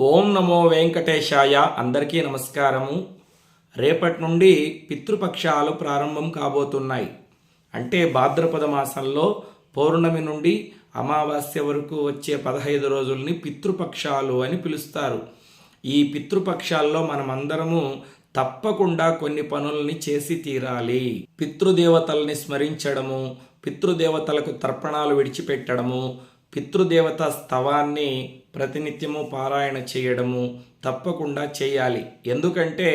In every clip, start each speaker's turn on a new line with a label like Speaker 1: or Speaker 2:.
Speaker 1: ఓం నమో వెంకటేశాయ. అందరికీ నమస్కారము. రేపటి నుండి పితృపక్షాలు ప్రారంభం కాబోతున్నాయి. అంటే భాద్రపద మాసంలో పౌర్ణమి నుండి అమావాస్య వరకు వచ్చే పదహైదు రోజుల్ని పితృపక్షాలు అని పిలుస్తారు. ఈ పితృపక్షాల్లో మనమందరము తప్పకుండా కొన్ని పనుల్ని చేసి తీరాలి. పితృదేవతల్ని స్మరించడము పితృదేవతలకు తర్పణాలు విడిచిపెట్టడము పితృదేవత స్తవాన్ని ప్రతినిత్యము పారాయణ చేయడము తప్పకుండా చేయాలి. ఎందుకంటే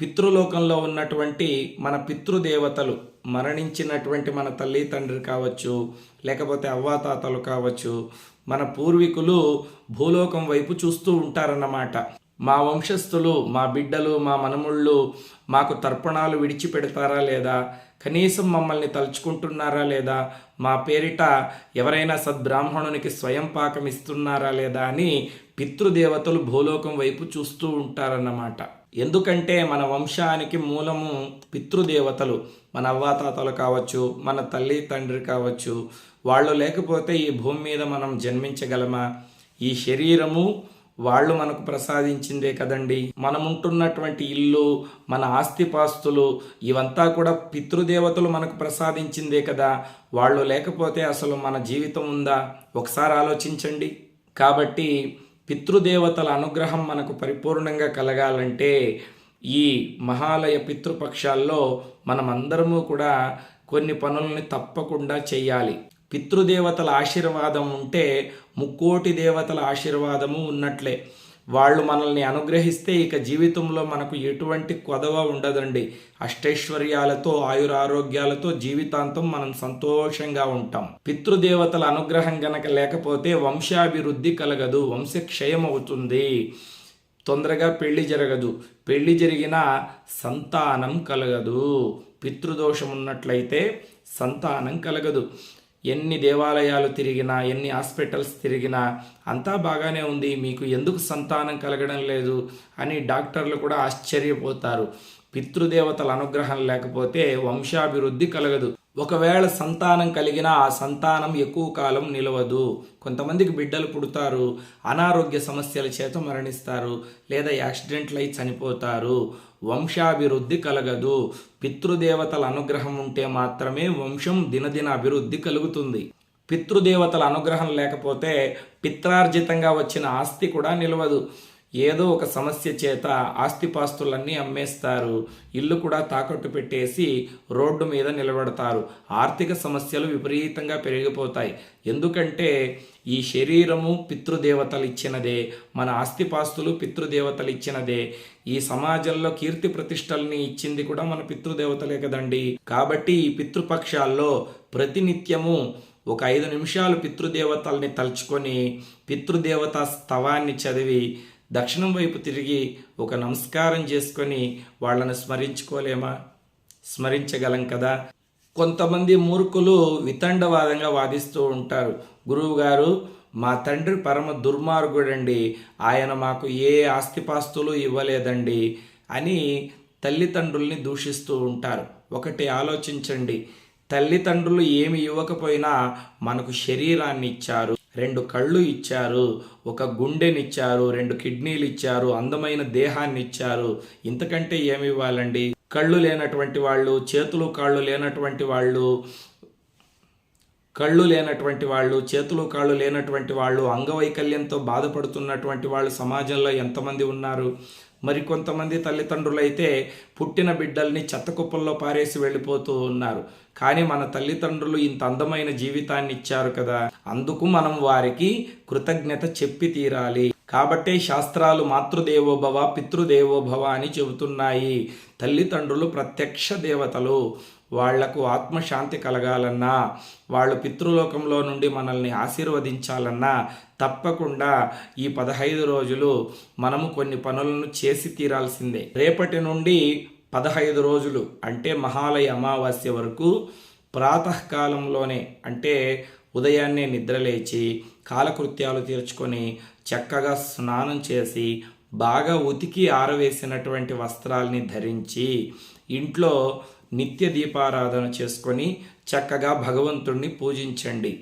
Speaker 1: పితృలోకంలో ఉన్నటువంటి మన పితృదేవతలు మరణించినటువంటి మన తల్లి తండ్రి కావచ్చు లేకపోతే అవ్వాతాతలు కావచ్చు మన పూర్వీకులు భూలోకం వైపు చూస్తూ ఉంటారన్నమాట. మా వంశస్థులు మా బిడ్డలు మా మనముళ్ళు మాకు తర్పణాలు విడిచిపెడతారా లేదా? కనీసం మమ్మల్ని తలుచుకుంటున్నారా లేదా? మా పేరిట ఎవరైనా సద్బ్రాహ్మణునికి స్వయం పాకం ఇస్తున్నారా లేదా అని పితృదేవతలు భూలోకం వైపు చూస్తూ ఉంటారన్నమాట. ఎందుకంటే మన వంశానికి మూలము పితృదేవతలు. మన అవ్వాతాతలు కావచ్చు మన తల్లి తండ్రి కావచ్చు వాళ్ళు లేకపోతే ఈ భూమి మీద మనం జన్మించగలమా? ఈ శరీరము వాళ్ళు మనకు ప్రసాదించిందే కదండి. మనం ఉంటున్నటువంటి ఇల్లు మన ఆస్తిపాస్తులు ఇవంతా కూడా పితృదేవతలు మనకు ప్రసాదించిందే కదా. వాళ్ళు లేకపోతే అసలు మన జీవితం ఉందా? ఒకసారి ఆలోచించండి. కాబట్టి పితృదేవతల అనుగ్రహం మనకు పరిపూర్ణంగా కలగాలంటే ఈ మహాలయ పితృపక్షాల్లో మనమందరము కూడా కొన్ని పనుల్ని తప్పకుండా చేయాలి పితృదేవతల ఆశీర్వాదం ఉంటే ముక్కోటి దేవతల ఆశీర్వాదము ఉన్నట్లే. వాళ్ళు మనల్ని అనుగ్రహిస్తే ఇక జీవితంలో మనకు ఎటువంటి కొదవ ఉండదండి. అష్టైశ్వర్యాలతో ఆయురారోగ్యాలతో జీవితాంతం మనం సంతోషంగా ఉంటాం. పితృదేవతల అనుగ్రహం గనక లేకపోతే వంశాభివృద్ధి కలగదు వంశక్షయం అవుతుంది తొందరగా పెళ్ళి జరగదు. పెళ్ళి జరిగినా సంతానం కలగదు. పితృదోషం ఉన్నట్లయితే సంతానం కలగదు. ఎన్ని దేవాలయాలు తిరిగినా ఎన్ని హాస్పిటల్స్ తిరిగినా అంతా బాగానే ఉంది మీకు ఎందుకు సంతానం కలగడం లేదు అని డాక్టర్లు కూడా ఆశ్చర్యపోతారు. పితృదేవతల అనుగ్రహం లేకపోతే వంశాభివృద్ధి కలగదు. ఒకవేళ సంతానం కలిగినా ఆ సంతానం ఎక్కువ కాలం నిలవదు. కొంతమందికి బిడ్డలు పుడతారు అనారోగ్య సమస్యల చేత మరణిస్తారు లేదా యాక్సిడెంట్లు అయి చనిపోతారు. వంశాభివృద్ధి కలగదు. పితృదేవతల అనుగ్రహం ఉంటే మాత్రమే వంశం దినదిన అభివృద్ధి కలుగుతుంది. పితృదేవతల అనుగ్రహం లేకపోతే పిత్రార్జితంగా వచ్చిన ఆస్తి కూడా నిలవదు. ఏదో ఒక సమస్య చేత ఆస్తిపాస్తులన్నీ అమ్మేస్తారు. ఇల్లు కూడా తాకట్టు పెట్టేసి రోడ్డు మీద నిలబడతారు. ఆర్థిక సమస్యలు విపరీతంగా పెరిగిపోతాయి. ఎందుకంటే ఈ శరీరము పితృదేవతలు ఇచ్చినదే మన ఆస్తిపాస్తులు పితృదేవతలు ఇచ్చినదే ఈ సమాజంలో కీర్తి ప్రతిష్టల్ని ఇచ్చింది కూడా మన పితృదేవతలే కదండి. కాబట్టి ఈ పితృపక్షాల్లో ప్రతినిత్యము ఒక ఐదు నిమిషాలు పితృదేవతల్ని తలుచుకొని పితృదేవత స్తవాన్ని చదివి దక్షిణం వైపు తిరిగి ఒక నమస్కారం చేసుకొని వాళ్ళను స్మరించుకోలేమా? స్మరించగలం కదా? కొంతమంది మూర్ఖులు వితండవాదంగా వాదిస్తూ ఉంటారు. గురువుగారు మా తండ్రి పరమ దుర్మార్గుడండి. ఆయన మాకు ఏ ఆస్తిపాస్తులు ఇవ్వలేదండి అని తల్లిదండ్రుల్ని దూషిస్తూ ఉంటారు. ఒకటి ఆలోచించండి. తల్లిదండ్రులు ఏమి ఇవ్వకపోయినా మనకు శరీరాన్ని ఇచ్చారు. రెండు కళ్ళు ఇచ్చారు ఒక గుండెనిచ్చారు రెండు కిడ్నీలు ఇచ్చారు అందమైన దేహాన్ని ఇచ్చారు ఇంతకంటే ఏమి ఇవ్వాలండి కళ్ళు లేనటువంటి వాళ్ళు చేతులు కాళ్ళు లేనటువంటి వాళ్ళు కళ్ళు లేనటువంటి వాళ్ళు చేతులు కాళ్ళు లేనటువంటి వాళ్ళు అంగవైకల్యంతో బాధపడుతున్నటువంటి వాళ్ళు సమాజంలో ఎంతమంది ఉన్నారు? మరి కొంతమంది తల్లిదండ్రులు అయితే పుట్టిన బిడ్డల్ని చెత్తకుప్పల్లో పారేసి వెళ్ళిపోతూ ఉన్నారు. కానీ మన తల్లిదండ్రులు ఇంత అందమైన జీవితాన్ని ఇచ్చారు కదా. అందుకు మనం వారికి కృతజ్ఞత చెప్పి తీరాలి. కాబట్టే శాస్త్రాలు మాతృదేవోభవ పితృదేవోభవ అని చెబుతున్నాయి. తల్లిదండ్రులు ప్రత్యక్ష దేవతలు. వాళ్ళకు ఆత్మశాంతి కలగాలన్నా వాళ్ళు పితృలోకంలో నుండి మనల్ని ఆశీర్వదించాలన్నా తప్పకుండా ఈ పదహైదు రోజులు మనము కొన్ని పనులను చేసి తీరాల్సిందే. రేపటి నుండి పదహైదు రోజులు అంటే మహాలయ అమావాస్య వరకు ప్రాతకాలంలోనే అంటే ఉదయాన్నే నిద్రలేచి కాలకృత్యాలు తీర్చుకొని చక్కగా స్నానం చేసి బాగా ఉతికి ఆరవేసినటువంటి వస్త్రాల్ని ధరించి ఇంట్లో నిత్య దీపారాధన చేసుకొని చక్కగా భగవంతుణ్ణి పూజించండి.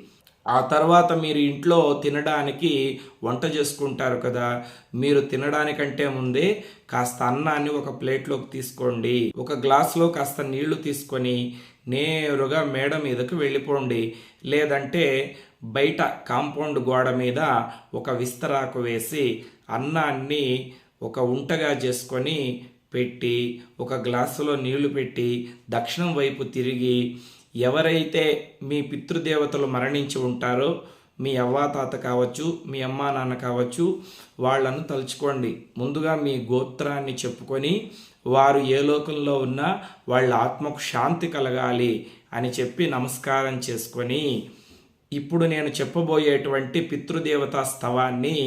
Speaker 1: ఆ తర్వాత మీరు ఇంట్లో తినడానికి వంట చేసుకుంటారు కదా మీరు తినడానికంటే ముందే కాస్త అన్నాన్ని ఒక ప్లేట్లోకి తీసుకోండి. ఒక గ్లాస్లో కాస్త నీళ్ళు తీసుకొని నేరుగా మేడ మీదకు వెళ్ళిపోండి. లేదంటే బయట కాంపౌండ్ గోడ మీద ఒక విస్తరాకు వేసి అన్నాన్ని ఒక ఉంటగా చేసుకొని పెట్టి ఒక గ్లాసులో నీళ్ళు పెట్టి దక్షిణం వైపు తిరిగి ఎవరైతే మీ పితృదేవతలు మరణించి ఉంటారో మీ అవ్వాతాత కావచ్చు మీ అమ్మా నాన్న కావచ్చు వాళ్ళను తలుచుకోండి. ముందుగా మీ గోత్రాన్ని చెప్పుకొని వారు ఏ లోకంలో ఉన్నా వాళ్ళ ఆత్మకు శాంతి కలగాలి అని చెప్పి నమస్కారం చేసుకొని ఇప్పుడు నేను చెప్పబోయేటువంటి పితృదేవతా స్తవాన్ని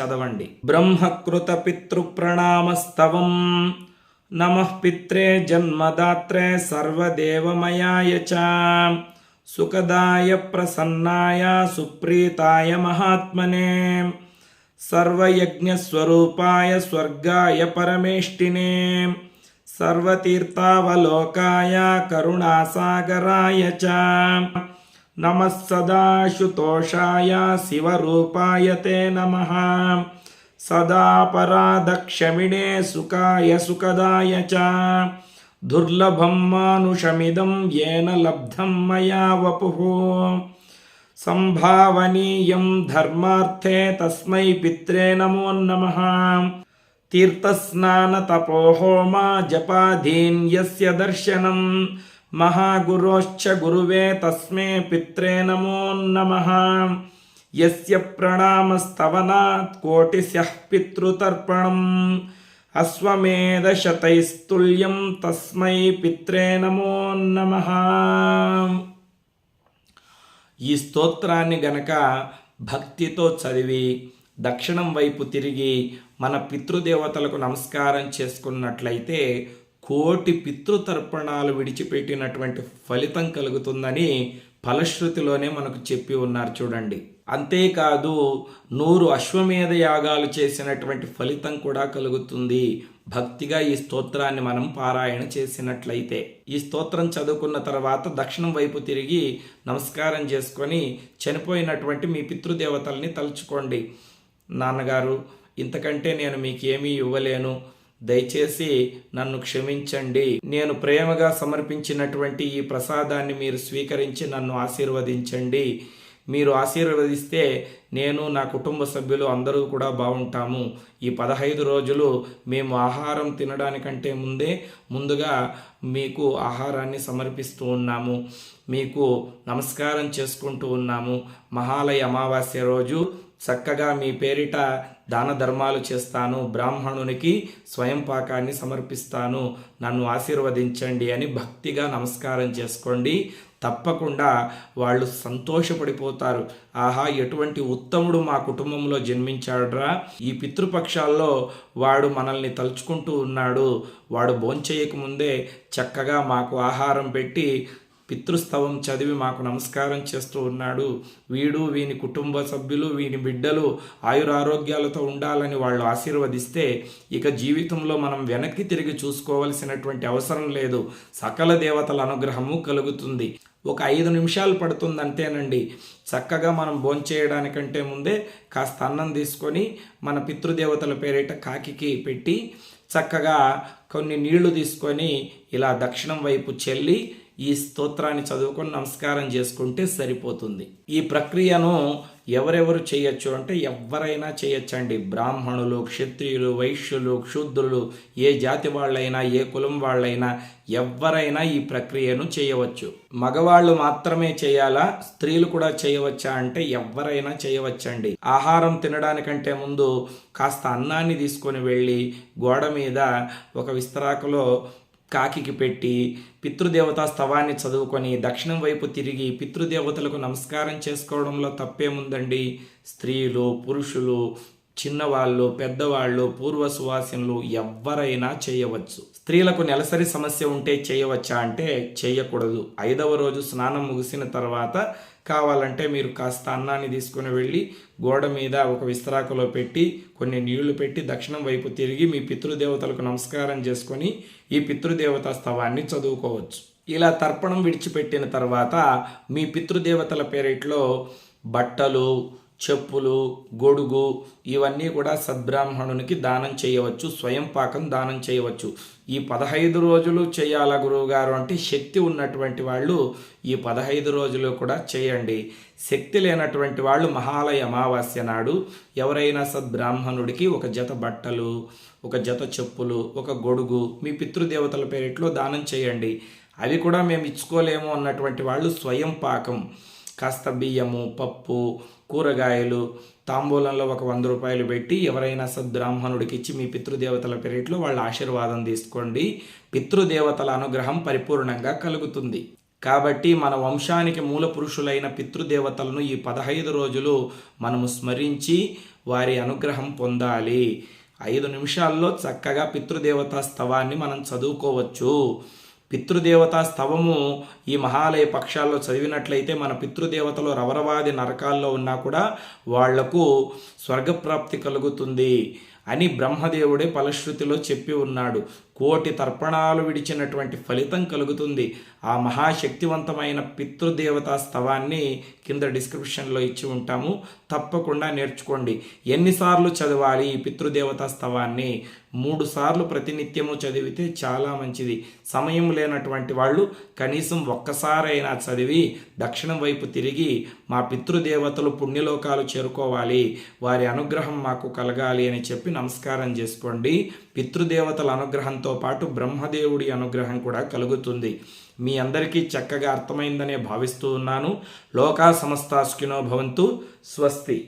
Speaker 1: చదవండి. బ్రహ్మకృత పితృప్రణామస్తవం నమ పిత్రే జన్మదాత్రే సర్వదేవమయాయ చ. సుఖదాయ ప్రసన్నాయ సుప్రీతాయ మహాత్మనే. సర్వయజ్ఞస్వరూపాయ స్వర్గాయ పరమేష్టినే. సర్వతీర్థావలోకాయ కరుణాసాగరాయ చ. నమः సదాశుతోషాయ శివరూపాయ తే నమः. సదా పరాదక్షమిణే సుఖాయ సుఖదాయ చ. దుర్లభం మానుషమిదం ఏన లబ్ధం మయా వపుః. సంభావనీయం ధర్మార్థే తస్మై పిత్రే నమో నమః. తీర్థస్నానతపోహోమా జపాధీన్ యస్య దర్శనం. మహాగురోశ్చ గురువే తస్మే పిత్రే నమో నమః. యస్య ప్రణామస్తవనాత్ కోటిస్యః పితృతర్పణం. అశ్వమేధశతైస్తుల్యం తస్మై పిత్రే నమో నమః. ఈ స్తోత్రాన్ని గనక భక్తితో చదివి దక్షిణం వైపు తిరిగి మన పితృదేవతలకు నమస్కారం చేసుకున్నట్లయితే కోటి పితృతర్పణాలు విడిచిపెట్టినటువంటి ఫలితం కలుగుతుందని ఫలశ్రుతిలోనే మనకు చెప్పి ఉన్నారు చూడండి. అంతేకాదు నూరు అశ్వమేధ యాగాలు చేసినటువంటి ఫలితం కూడా కలుగుతుంది. భక్తిగా ఈ స్తోత్రాన్ని మనం పారాయణ చేసినట్లయితే. ఈ స్తోత్రం చదువుకున్న తర్వాత దక్షిణం వైపు తిరిగి నమస్కారం చేసుకొని చనిపోయినటువంటి మీ పితృదేవతల్ని తలుచుకోండి. నాన్నగారు ఇంతకంటే నేను మీకు ఏమీ ఇవ్వలేను. దయచేసి నన్ను క్షమించండి. నేను ప్రేమగా సమర్పించినటువంటి ఈ ప్రసాదాన్ని మీరు స్వీకరించి నన్ను ఆశీర్వదించండి. మీరు ఆశీర్వదిస్తే నేను నా కుటుంబ సభ్యులు అందరూ కూడా బాగుంటాము. ఈ పదహైదు రోజులు మేము ఆహారం తినడానికంటే ముందే ముందుగా మీకు ఆహారాన్ని సమర్పిస్తూ ఉన్నాము. మీకు నమస్కారం చేసుకుంటూ ఉన్నాము. మహాలయ అమావాస్య రోజు చక్కగా మీ పేరిట దాన ధర్మాలు చేస్తాను. బ్రాహ్మణునికి స్వయం పాకాన్ని సమర్పిస్తాను. నన్ను ఆశీర్వదించండి అని భక్తిగా నమస్కారం చేసుకోండి. తప్పకుండా వాళ్ళు సంతోషపడిపోతారు. ఆహా ఎటువంటి ఉత్తముడు మా కుటుంబంలో జన్మించాడురా. ఈ పితృపక్షాల్లో వాడు మనల్ని తలుచుకుంటూ ఉన్నాడు. వాడు భోంచేయకముందే చక్కగా మాకు ఆహారం పెట్టి పితృస్తవం చదివి మాకు నమస్కారం చేస్తూ ఉన్నాడు. వీడు వీని కుటుంబ సభ్యులు వీని బిడ్డలు ఆయురారోగ్యాలతో ఉండాలని వాళ్ళు ఆశీర్వదిస్తే ఇక జీవితంలో మనం వెనక్కి తిరిగి చూసుకోవలసినటువంటి అవసరం లేదు. సకల దేవతల అనుగ్రహము కలుగుతుంది. ఒక ఐదు నిమిషాలు పడుతుంది అంతేనండి. చక్కగా మనం భోంచేయడానికంటే ముందే కాస్త అన్నం తీసుకొని మన పితృదేవతల పేరిట కాకికి పెట్టి చక్కగా కొన్ని నీళ్ళు తీసుకొని ఇలా దక్షిణం వైపు చెల్లి ఈ స్తోత్రాన్ని చదువుకొని నమస్కారం చేసుకుంటే సరిపోతుంది. ఈ ప్రక్రియను ఎవరెవరు చేయొచ్చు అంటే ఎవరైనా చేయొచ్చండి. బ్రాహ్మణులు క్షత్రియులు వైశ్యులు క్షూద్రులు ఏ జాతి వాళ్ళైనా ఏ కులం వాళ్ళైనా ఎవరైనా ఈ ప్రక్రియను చేయవచ్చు. మగవాళ్ళు మాత్రమే చేయాలా? స్త్రీలు కూడా చేయవచ్చా అంటే ఎవరైనా చేయవచ్చండి. ఆహారం తినడానికంటే ముందు కాస్త అన్నాన్ని తీసుకొని వెళ్ళి గోడ మీద ఒక విస్తరాకులో కాకికి పెట్టి పితృదేవతా స్తవాన్ని చదువుకొని దక్షిణం వైపు తిరిగి పితృదేవతలకు నమస్కారం చేసుకోవడంలో తప్పేముందండి? స్త్రీలు పురుషులు చిన్నవాళ్ళు పెద్దవాళ్ళు పూర్వ సువాసినులు ఎవరైనా చేయవచ్చు. స్త్రీలకు నెలసరి సమస్య ఉంటే చేయవచ్చా అంటే చేయకూడదు. ఐదవ రోజు స్నానం ముగిసిన తర్వాత కావాలంటే మీరు కాస్త అన్నాన్ని తీసుకుని వెళ్ళి గోడ మీద ఒక విస్తరాకులో పెట్టి కొన్ని నీళ్ళు పెట్టి దక్షిణం వైపు తిరిగి మీ పితృదేవతలకు నమస్కారం చేసుకొని ఈ పితృదేవతా స్తవాన్ని చదువుకోవచ్చు. ఇలా తర్పణం విడిచిపెట్టిన తర్వాత మీ పితృదేవతల పేరిట్లో బట్టలు చెప్పులు గొడుగు ఇవన్నీ కూడా సద్బ్రాహ్మణునికి దానం చేయవచ్చు స్వయం పాకం దానం చేయవచ్చు. ఈ పదహైదు రోజులు చేయాల గురువుగారు? అంటే శక్తి ఉన్నటువంటి వాళ్ళు ఈ పదహైదు రోజులు కూడా చేయండి. శక్తి లేనటువంటి వాళ్ళు మహాలయ అమావాస్య నాడు ఎవరైనా సద్బ్రాహ్మణుడికి ఒక జత బట్టలు ఒక జత చెప్పులు ఒక గొడుగు మీ పితృదేవతల పేరిట్లో దానం చేయండి. అవి కూడా మేము ఇచ్చుకోలేము అన్నటువంటి వాళ్ళు స్వయం పాకం. కాస్త బియ్యము పప్పు కూరగాయలు తాంబూలంలో ఒక వంద రూపాయలు పెట్టి ఎవరైనా సద్బ్రాహ్మణుడికి ఇచ్చి మీ పితృదేవతల పేరిట్లో వాళ్ళ ఆశీర్వాదం తీసుకోండి. పితృదేవతల అనుగ్రహం పరిపూర్ణంగా కలుగుతుంది. కాబట్టి మన వంశానికి మూల పురుషులైన పితృదేవతలను ఈ పదహైదు రోజులు మనము స్మరించి వారి అనుగ్రహం పొందాలి. ఐదు నిమిషాల్లో చక్కగా పితృదేవతా స్తవాన్ని మనం చదువుకోవచ్చు. పితృదేవతా స్తవము ఈ మహాలయ పక్షాల్లో చదివినట్లయితే మన పితృదేవతలు రవరవాది నరకాల్లో ఉన్నా కూడా వాళ్ళకు స్వర్గప్రాప్తి కలుగుతుంది అని బ్రహ్మదేవుడే ఫలశ్రుతిలో చెప్పి ఉన్నాడు. కోటి తర్పణాలు విడిచినటువంటి ఫలితం కలుగుతుంది. ఆ మహాశక్తివంతమైన పితృదేవతా స్తవాన్ని కింద డిస్క్రిప్షన్లో ఇచ్చి ఉంటాము. తప్పకుండా నేర్చుకోండి. ఎన్నిసార్లు చదవాలి ఈ పితృదేవతా స్తవాన్ని? మూడు సార్లు ప్రతినిత్యము చదివితే చాలా మంచిది. సమయం లేనటువంటి వాళ్ళు కనీసం ఒక్కసారైనా చదివి దక్షిణం వైపు తిరిగి మా పితృదేవతలు పుణ్యలోకాలు చేరుకోవాలి. వారి అనుగ్రహం మాకు కలగాలి అని చెప్పి నమస్కారం చేసుకోండి. పితృదేవతల అనుగ్రహంతో పాటు బ్రహ్మదేవుడి అనుగ్రహం కూడా కలుగుతుంది. మీ అందరికీ చక్కగా అర్థమైందనే భావిస్తూ ఉన్నాను. లోకా సమస్తాస్కినో భవంతు. స్వస్తి.